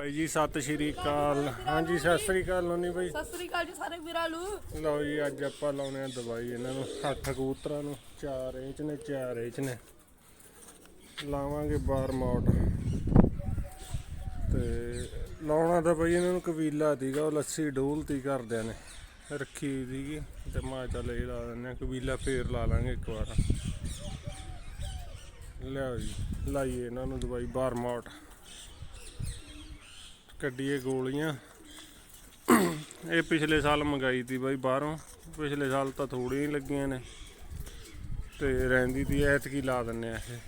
ਭਾਈ ਜੀ ਸਤਿ ਸ਼੍ਰੀ ਅਕਾਲ। ਹਾਂਜੀ ਸਤਿ ਸ਼੍ਰੀ ਅਕਾਲ ਲੋਨੀ ਭਾਈ ਸਤਿ ਸ੍ਰੀ ਅਕਾਲ ਜੀ ਸਾਰੇ ਵੀਰਾਂ ਨੂੰ ਲਓ ਜੀ ਅੱਜ ਆਪਾਂ ਲਾਉਣੇ ਆ ਦਵਾਈ ਇਹਨਾਂ ਨੂੰ ਅੱਠ ਕਬੂਤਰਾਂ ਨੂੰ 4 ਇੰਚ ਨੇ 4 ਇੰਚ ਨੇ। ਲਾਵਾਂਗੇ ਬਾਰ ਮੋਡ ਤੇ ਲਾਉਣਾ ਤਾਂ ਭਾਈ ਇਹਨਾਂ ਨੂੰ ਕਬੀਲਾ ਸੀਗਾ ਉਹ ਲੱਸੀ ਡੋਲਤੀ ਕਰਦਿਆਂ ਨੇ ਰੱਖੀ ਹੋਈ ਸੀਗੀ। ਤੇ ਮੈਂ ਚੱਲ ਇਹ ਲਾ ਦਿੰਦੇ ਆ ਕਬੀਲਾ ਫੇਰ ਲਾ ਲਾਂਗੇ ਇੱਕ ਵਾਰ। ਲਿਆਓ ਜੀ ਲਾਈਏ ਇਹਨਾਂ ਨੂੰ ਦਵਾਈ ਬਾਰ ਮੋਡ ਕੱਢੀਏ ਗੋਲੀਆਂ। ਇਹ ਪਿਛਲੇ ਸਾਲ ਮੰਗਾਈ ਤੀ ਬਾਈ ਬਾਹਰੋਂ। ਪਿਛਲੇ ਸਾਲ ਤਾਂ ਥੋੜੀਆਂ ਹੀ ਲੱਗੀਆਂ ਨੇ। ਤੇ ਰਹਿੰਦੀ ਤੀ, ਐਤਕੀ ਲਾ ਦਿੰਨੇ ਆ ਇਹ।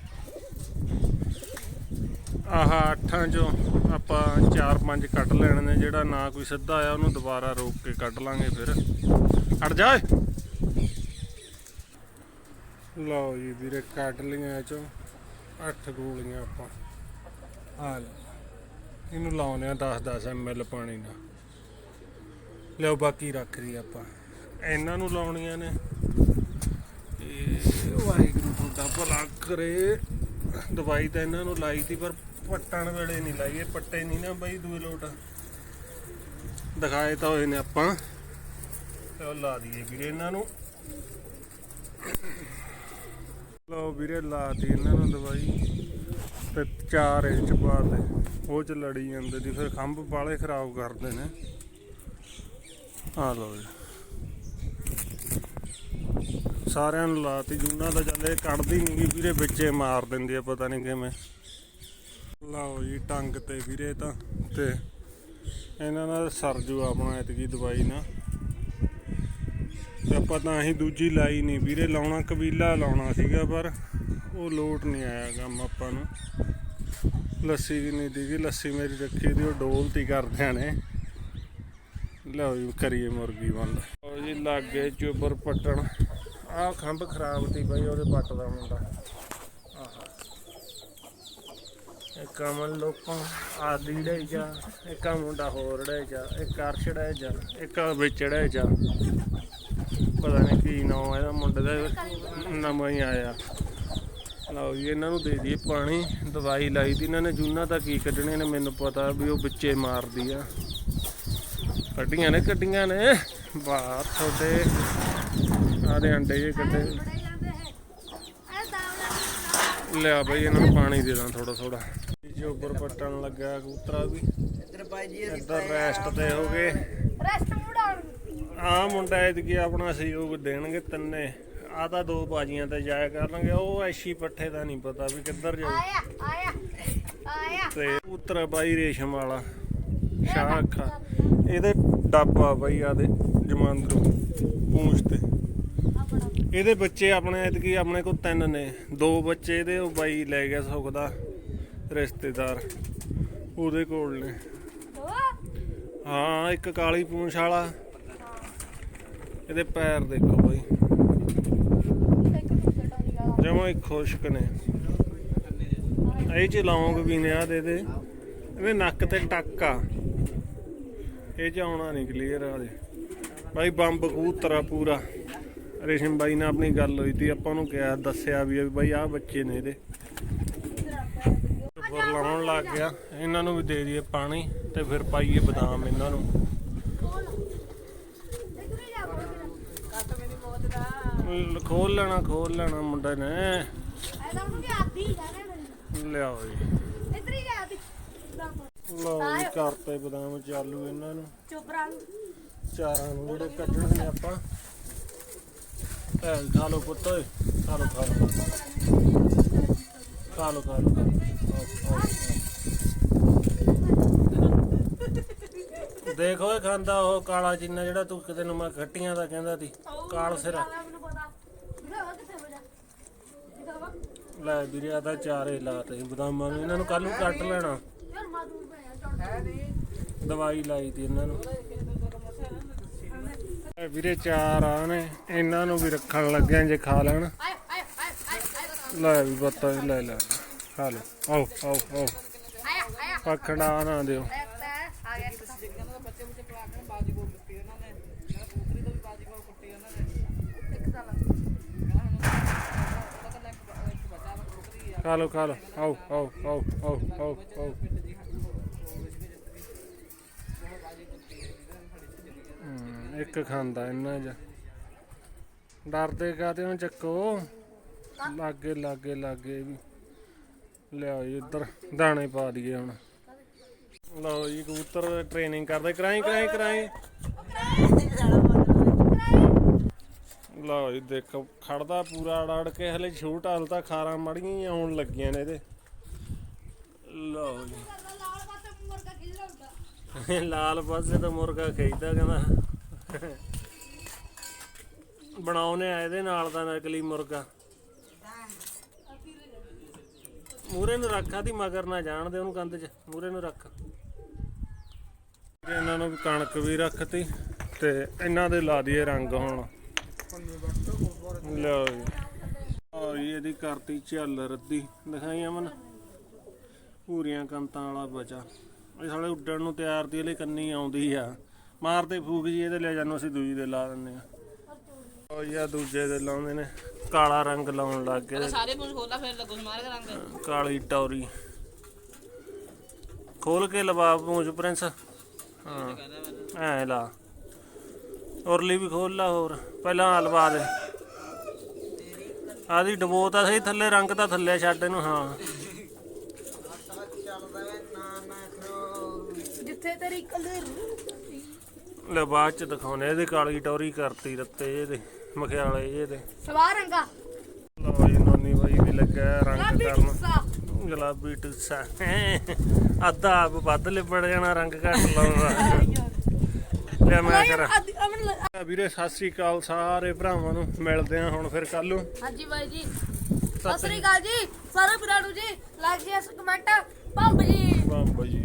ਆਹ ਅੱਠਾਂ ਚੋਂ ਆਪਾਂ 4-5 ਕੱਢ ਲੈਣੇ ਨੇ, ਜਿਹੜਾ ਨਾ ਕੋਈ ਸਿੱਧਾ ਆਇਆ, ਉਹਨੂੰ ਦੁਬਾਰਾ ਰੋਕ ਕੇ ਕੱਢ ਲਾਂਗੇ ਫਿਰ। ਅੜ ਜਾ ਲਓ ਜੀ ਵੀਰੇ, ਕੱਢ ਲਈਆਂ ਚੋਂ। ਅੱਠ ਗੋਲੀਆਂ ਆਪਾਂ। ਆ ਲੈ। ਇਹਨੂੰ ਲਾਉਨੇ ਆ 10-10 ml ਪਾਣੀ ਨਾਲ। ਲਿਓ ਬਾਕੀ ਰੱਖ ਲਈ ਆਪਾਂ। ਇਹਨਾਂ ਨੂੰ ਲਾਉਣੀਆਂ ਨੇ। ਇਹ ਵਾਹਿਗੁਰੂ ਤੁਹਾਡਾ ਭਲਾ ਕਰੇ। ਦਵਾਈ ਤਾਂ ਇਹਨਾਂ ਨੂੰ ਲਾਈ ਤੀ ਪਰ ਪੱਟਣ ਵੇਲੇ ਨਹੀਂ ਲਾਈ। ਇਹ ਪੱਟੇ ਨਹੀਂ ਨਾ ਬਈ, ਦੂਏ ਲੋਟ। ਦਿਖਾਏ ਤਾਂ ਹੋਏ ਨੇ ਆਪਾਂ। ਤੇ ਉਹ ਲਾ ਦਈਏ ਵੀਰੇ ਇਹਨਾਂ ਨੂੰ। ਲਓ ਵੀਰੇ, ਲਾ ਲਾਤੀ ਇਹਨਾਂ ਨੂੰ ਦਵਾਈ। ਤੇ 4 ਇੰਚ ਬਾਅਦ ਉਹ ਚ ਲੜੀ ਜਾਂਦੇ ਦੀ ਫਿਰ ਖੰਭ ਬਾਲੇ ਖਰਾਬ ਕਰਦੇ ਨੇ। ਆ ਲਓ ਜੀ। ਸਾਰਿਆਂ ਨੂੰ ਲਾਤੀ ਜੂਨਾ ਦਾ ਚੱਲੇ ਕੱਢਦੀ ਨਹੀਂ ਵੀਰੇ, ਵਿੱਚੇ ਮਾਰ ਦਿੰਦੀ ਆ, ਪਤਾ ਨਹੀਂ ਕਿਵੇਂ। ਲਓ ਜੀ, ਟੰਗ ਤੇ ਵੀਰੇ ਤਾਂ, ਤੇ ਇਹਨਾਂ ਨਾਲ ਸਰਜੂ ਆਪਣਾ ਇਤਕੀ ਦਵਾਈ ਨਾ ਤੇ ਆਪਾਂ ਤਾਂ ਅਸੀਂ ਦੂਜੀ ਲਾਈ ਨਹੀਂ ਵੀਰੇ, ਲਾਉਣਾ ਕਬੀਲਾ ਲਾਉਣਾ ਸੀਗਾ ਪਰ ਉਹ ਲੋਟ ਨਹੀਂ ਆਇਆ ਕੰਮ ਆਪਾਂ ਨੂੰ। ਲੱਸੀ ਵੀ ਨਹੀਂ ਦੀਗੀ, ਲੱਸੀ ਮੇਰੀ ਰੱਖੀ ਦੀ, ਉਹ ਡੋਲਤੀ ਕਰਦਿਆਂ ਨੇ। ਲਓ ਜੀ, ਕਰੀਏ ਮੁਰਗੀ ਬੰਦ। ਲਓ ਜੀ, ਲਾਗੇ ਚੋਬਰ ਪੱਟਣ। ਆਹ ਖੰਭ ਖਰਾਬ ਤੀ ਬਾਈ, ਉਹਦੇ ਪੱਟ ਦਾ ਮੁੰਡਾ। ਆਹਾ। ਇੱਕ ਅਮਨ ਲੋਕਾਂ, ਆਦੀ ੜੇ ਜਾ, ਇੱਕ ਆਹ ਮੁੰਡਾ ਹੋਰ ੜੇ ਜਾ, ਇੱਕ ਅਰਸ਼ ੜੇ ਜਾ, ਇੱਕ ਆਹ ਵਿੱਚ ਜਾ। ਪਤਾ ਨਹੀਂ ਕੀ ਨਾਮ ਇਹਦਾ, ਮੁੰਡੇ ਦਾ ਨਵਾਂ ਹੀ ਆਇਆ। ਲਓ ਜੀ ਇਹਨਾਂ ਨੂੰ ਦੇ ਦਈਏ ਪਾਣੀ ਦਵਾਈ ਲਾਈ ਦੀ। ਇਹਨਾਂ ਨੇ ਜੂਨਾ ਤਾਂ ਕੀ ਕੱਢਣੇ ਨੇ ਮੈਨੂੰ ਪਤਾ ਵੀ ਉਹ ਵਿੱਚੇ ਮਾਰਦੀ ਆ। ਕੱਢੀਆਂ ਨੇ ਕੱਢੀਆਂ ਨੇ। ਬਾਹਰ ਤੁਹਾਡੇ ਆਦੇ ਅੰਡੇ ਜੇ ਕੱਢੇ। ਲਿਆ ਬਈ ਇਹਨਾਂ ਨੂੰ ਪਾਣੀ ਦੇ ਦਾਂ ਥੋੜਾ ਥੋੜਾ ਜੀ ਉੱਪਰ ਪੱਟਣ ਲੱਗਾ ਕਬੂਤਰਾ ਵੀ। ਇੱਧਰ ਬਾਈ ਜੀ ਇੱਧਰ ਰੈਸਟ ਤੇ ਹੋ ਗਏ। ਰੈਸਟ ਮੁੜਾਉਣ ਆ ਮੁੰਡਾ ਐਤਕੀ ਆਪਣਾ ਸਹਿਯੋਗ ਦੇਣਗੇ ਤਿੰਨੇ। ਆ ਤਾਂ ਦੋ ਬਾਜੀਆਂ ਤੇ ਜਾਇਆ ਕਰਨਗੇ ਉਹ ਐਸ਼ੀ ਪੱਠੇ ਦਾ ਨਹੀਂ ਪਤਾ ਵੀ ਕਿੱਧਰ ਜਾਊ। ਆਇਆ ਆਇਆ ਆਇਆ। ਤੇ ਉਤਰਾ ਬਾਈ ਰੇਸ਼ਮ ਵਾਲਾ ਸ਼ਾਹ ਅੱਖਾਂ ਇਹਦੇ ਡੱਬਾ ਬਾਈ ਆਦੇ ਜਮਾਂਦਰੂ ਪੂੰਛ ਤੇ। ਇਹਦੇ ਬੱਚੇ ਆਪਣੇ ਐਤਕੀ ਆਪਣੇ ਕੋਲ ਤਿੰਨ ਨੇ ਦੋ ਬੱਚੇ ਇਹਦੇ ਉਹ ਬਾਈ ਲੈ ਗਿਆ ਸੁੱਖ ਦਾ ਰਿਸ਼ਤੇਦਾਰ ਉਹਦੇ ਕੋਲ ਨੇ। ਹਾਂ ਇੱਕ ਕਾਲੀ ਪੂੰਛ ਵਾਲਾ। ਇਹਦੇ ਪੈਰ ਦੇਖੋ ਬਾਈ। ਜਮਾ ਹੀ ਖੁਸ਼ਕ ਨੇ। ਇਹ ਚ ਲੌਂਗ ਵੀ ਨੇ ਆ ਦੇ ਦੇ। ਇਹਦੇ ਨੱਕ ਤੇ ਟੱਕ। ਆ ਇਹ ਚ ਆਉਣਾ ਨਹੀਂ ਕਲੀਅਰ ਆ ਦੇ। ਬਾਈ ਬੰਬ ਕਬੂਤਰ ਆ ਪੂਰਾ। ਰੇਸ਼ਮ ਬਾਈ ਨਾਲ ਆਪਣੀ ਗੱਲ ਹੋਈ ਤੀ, ਆਪਾਂ ਨੂੰ ਕਿਹਾ, ਦੱਸਿਆ ਵੀ ਬਾਈ ਆਹ ਬੱਚੇ ਨੇ ਇਹਦੇ। ਉੱਪਰ ਲਾਉਣ ਲੱਗ ਗਿਆ। ਇਹਨਾਂ ਨੂੰ ਵੀ ਦੇ ਦਈਏ ਪਾਣੀ ਤੇ ਫਿਰ ਪਾਈਏ ਬਦਾਮ ਇਹਨਾਂ ਨੂੰ ਲ- ਖੋਲ ਲੈਣਾ ਖੋਲ ਲੈਣਾ ਮੁੰਡੇ ਨੇ। ਐਦਾ ਉਹਨੂੰ ਵੀ ਆਦੀ ਜਾਣੇ ਮੈਨੂੰ ਲਿਆਓ ਜੀ ਇੱਧਰ ਹੀ ਜਾ ਆਦੀ। ਲਓ ਜੀ ਕਰਤੇ ਬਦਾਮ ਚਾਲੂ ਇਹਨਾਂ ਨੂੰ। ਚੋਪਰਾਂ ਚਾਰਾਂ ਨੂੰ ਜਿਹੜੇ ਕੱਢਣੇ ਨੇ ਆਪਾਂ। ਐ ਖਾ ਲਓ ਪੁੱਤ ਓਏ। ਖਾ ਲਓ ਖਾ ਲਓ। ਖਾ ਲਓ ਖਾ ਆਓ। ਦੇਖੋ ਇਹ ਖਾਂਦਾ ਉਹ ਕਾਲਾ ਜਿੰਨਾ ਜਿਹੜਾ ਤੂੰ ਕਿਤੇ ਨੂੰ ਮੈਂ ਖੱਟੀਆਂ ਦਾ ਕਹਿੰਦਾ ਸੀ। ਕਾਲ ਸਿਰਾ ਮੈਨੂੰ ਪਤਾ ਵੀਰੇ ਕਿੱਥੇ ਵਜਾ ਦਿਖਾਵਾ ਲੈ ਵੀਰੇ ਆ ਤਾਂ ਚਾਰੇ ਲਾਤੇ ਬਦਾਮਾਂ ਨੂੰ ਇਹਨਾਂ ਨੂੰ ਕੱਲ ਨੂੰ ਕੱਟ ਲੈਣਾ। ਦਵਾਈ ਲਾਈ ਤੀ ਇਹਨਾਂ ਨੂੰ। ਇਹ ਵੀਰੇ ਚਾਰ ਆ ਨੇ, ਇਹਨਾਂ ਨੂੰ ਵੀ ਰੱਖਣ ਲੱਗਿਆ ਜੇ ਖਾ ਲੈਣ। ਆਏ ਲੈ ਵੀ ਬੱਤਾ ਲੈ ਲੈ ਖਾ ਲਓ। ਆਓ ਆਓ ਆਓ। ਆਇਆ ਆਇਆ ਪਖੜਾ ਨਾ ਦਿਓ। ਖਾ ਲਓ ਖਾ ਲਓ ਆਓ ਆਓ ਆਓ ਆਓ ਆਓ ਆਓ ਇੱਕ ਖਾਂਦਾ ਇੰਨਾ ਜ ਡਰਦੇ ਕਾਤੇ ਨੂੰ ਚੱਕੋ? ਲਾਗੇ ਲਾਗੇ ਲਾਗੇ ਵੀ। ਲਿਆਓ ਜੀ ਇੱਧਰ ਦਾਣੇ ਪਾ ਦਈਏ ਹੁਣ। ਲਓ ਜੀ, ਕਬੂਤਰ ਟ੍ਰੇਨਿੰਗ ਕਰਦੇ। ਕਰਾਈ ਕਰਾਈ ਕਰਾਈ। ਲਓ ਜੀ, ਦੇਖੋ, ਖੜਦਾ ਪੂਰਾ ਅੜ ਅੜ ਕੇ, ਹਲੇ ਛੂਟ, ਹਾਲ ਤਾਂ ਖਾਰਾਂ ਮੜੀਆਂ ਹੀ ਆਉਣ ਲੱਗੀਆਂ ਨੇ ਇਹਦੇ। ਲਓ ਜੀ। ਲਾਲ ਪਾਸੇ ਮੁਰਗਾ ਤਾਂ ਮੁਰਗਾ ਖੇਦਾ ਕਹਿੰਦਾ। ਬਣਾਉਨੇ ਆ ਇਹਦੇ ਨਾਲ ਦਾ ਨਕਲੀ ਮੁਰਗਾ। ਮੂਰੇ ਨੂੰ ਰੱਖਾ ਦੀ ਮਗਰ ਨਾ ਜਾਣ ਦੇ ਉਹਨੂੰ ਕੰਧ 'ਚ ਮੂਰੇ ਨੂੰ ਰੱਖ। ਇਹਨਾਂ ਨੂੰ ਕਣਕ ਵੀ ਰੱਖਤੀ, ਤੇ ਇਹਨਾਂ ਦੇ ਲਾ ਦਈਏ ਰੰਗ ਹੁਣ। ਲਓ ਜੀ। ਆ ਜੀ ਇਹਦੀ ਕਰਤੀ ਝੱਲ ਰੱਦੀ। ਦਿਖਾਈ ਅਮਨ? ਪੂਰੀਆਂ ਕੰਤਾਂ ਵਾਲਾ ਬਚਾ। ਇਹ ਸਾਲੇ ਉੱਡਣ ਨੂੰ ਤਿਆਰ ਦੀ ਲਈ ਕੰਨੀ ਆਉਂਦੀ ਆ। ਮਾਰਦੇ ਫੂਕ ਜੀ ਇਹਦੇ ਲੈ ਜਾਨੂੰ ਅਸੀਂ ਦੂਜੀ ਦੇ ਲਾ ਦਿੰਨੇ ਆ। ਉਹ ਯਾ ਦੂਜੇ ਦੇ ਲਾਉਂਦੇ ਨੇ। ਕਾਲਾ ਰੰਗ ਲਾਉਣ ਲੱਗ ਗਏ। ਸਾਰੇ ਪੁੰਜ ਖੋਲਾ ਫਿਰ ਲੱਗੂ ਮਾਰ ਕੇ ਰੰਗ। ਕਾਲੀ ਟੌਰੀ। ਖੋਲ ਕੇ ਲਵਾ ਪੂੰਛ ਪ੍ਰਿੰਸ। ਹਾਂ ਐ ਲਾ। ਉਰਲੀ ਵੀ ਖੋਲ ਲਾ ਹੋਰ ਪਹਿਲਾਂ ਆ ਲਵਾ ਦੇ। ਆਦੀ ਡਬੋ ਤਾਂ ਸਹੀ ਥੱਲੇ ਰੰਗ ਤਾਂ ਥੱਲੇ ਛੱਡ ਇਹਨੂੰ ਹਾਂ। ਜਿੱਥੇ ਤੇਰੀ ਕਲਰ ਲੈ ਬਾਅਦ ਚ ਦਿਖਾਉਣੇ ਇਹਦੇ ਕਾਲੀ ਟੌਰੀ ਕਰਤੀ ਰੱਤੇ ਇਹਦੇ ਮਖਿਆਲੇ ਇਹਦੇ। ਸਵਾਰ ਰੰਗਾ। ਲਓ ਜੀ ਨੋਨੀ ਬਾਈ ਵੀ ਲੱਗਾ ਰੰਗ ਕਰਨ। ਗੁਲਾਬੀ ਟੁੱਸਾ। ਅੱਧਾ ਆਪ ਵੱਧ ਲਿਪੜ ਜਾਣਾ ਰੰਗ ਘੱਟ ਲਾਉਂਦਾ ਲੈ ਮੈਂ ਕਰਾਂ ਅਮਨ ਲ- ਵੀਰੇ ਸਤਿ ਸ੍ਰੀ ਅਕਾਲ ਸਾਰੇ ਭਰਾਵਾਂ ਨੂੰ। ਮਿਲਦੇ ਆ ਹੁਣ ਫਿਰ ਕੱਲ ਨੂੰ। ਹਾਂਜੀ ਬਾਈ ਜੀ। ਸਤਿ ਸ੍ਰੀ ਅਕਾਲ ਜੀ। ਸਾਰੇ ਵੀਰਾਂ ਨੂੰ ਜੀ ਲਾਈਕ ਜੀ ਕਮੈਂਟ ਪੰਪ ਜੀ। ਬੰਬ ਜੀ।